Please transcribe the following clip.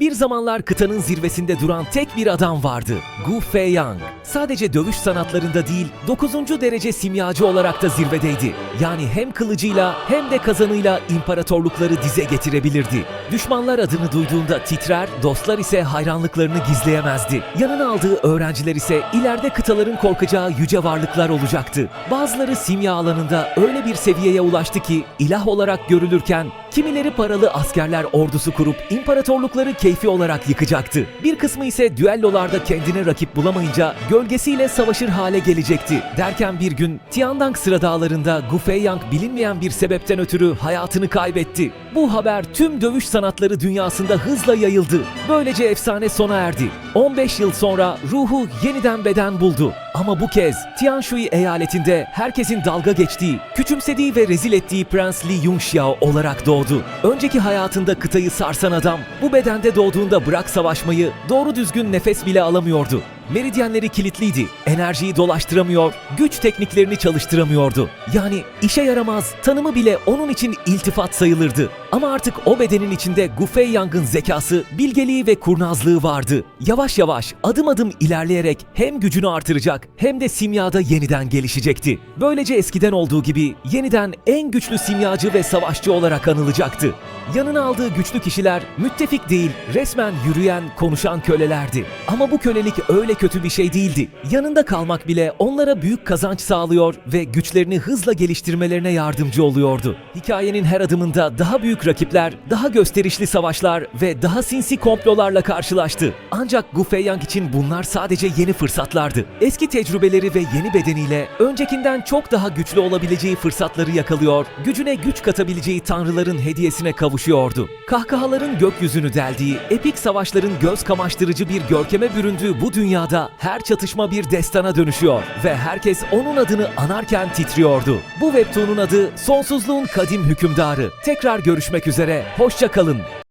Bir zamanlar kıtanın zirvesinde duran tek bir adam vardı. Gu Feiyang. Sadece dövüş sanatlarında değil, 9. derece simyacı olarak da zirvedeydi. Yani hem kılıcıyla hem de kazanıyla imparatorlukları dize getirebilirdi. Düşmanlar adını duyduğunda titrer, dostlar ise hayranlıklarını gizleyemezdi. Yanına aldığı öğrenciler ise ileride kıtaların korkacağı yüce varlıklar olacaktı. Bazıları simya alanında öyle bir seviyeye ulaştı ki ilah olarak görülürken kimileri paralı askerler ordusu kurup imparatorlukları keyfi olarak yıkacaktı. Bir kısmı ise düellolarda kendine rakip bulamayınca gölgesiyle savaşır hale gelecekti. Derken bir gün Tiandang sıra dağlarında Gu Feiyang bilinmeyen bir sebepten ötürü hayatını kaybetti. Bu haber tüm dövüş sanatları dünyasında hızla yayıldı. Böylece efsane sona erdi. 15 yıl sonra ruhu yeniden beden buldu. Ama bu kez Tianshui eyaletinde herkesin dalga geçtiği, küçümsediği ve rezil ettiği Prens Li Yongxiao olarak doğdu. Önceki hayatında kıtayı sarsan adam, bu bedende doğduğunda bırak savaşmayı, doğru düzgün nefes bile alamıyordu. Meridyenleri kilitliydi. Enerjiyi dolaştıramıyor, güç tekniklerini çalıştıramıyordu. Yani işe yaramaz, tanımı bile onun için iltifat sayılırdı. Ama artık o bedenin içinde Gufei Yang'ın zekası, bilgeliği ve kurnazlığı vardı. Yavaş yavaş, adım adım ilerleyerek hem gücünü artıracak hem de simyada yeniden gelişecekti. Böylece eskiden olduğu gibi yeniden en güçlü simyacı ve savaşçı olarak anılacaktı. Yanına aldığı güçlü kişiler müttefik değil, resmen yürüyen, konuşan kölelerdi. Ama bu kölelik öyle kötü bir şey değildi. Yanında kalmak bile onlara büyük kazanç sağlıyor ve güçlerini hızla geliştirmelerine yardımcı oluyordu. Hikayenin her adımında daha büyük rakipler, daha gösterişli savaşlar ve daha sinsi komplolarla karşılaştı. Ancak Gu Feiyang için bunlar sadece yeni fırsatlardı. Eski tecrübeleri ve yeni bedeniyle öncekinden çok daha güçlü olabileceği fırsatları yakalıyor, gücüne güç katabileceği tanrıların hediyesine kavuşuyordu. Kahkahaların gökyüzünü deldiği, epik savaşların göz kamaştırıcı bir görkeme büründüğü bu dünyada her çatışma bir destana dönüşüyor ve herkes onun adını anarken titriyordu. Bu webtoon'un adı Sonsuzluğun Kadim Hükümdarı. Tekrar görüşmek üzere, hoşça kalın.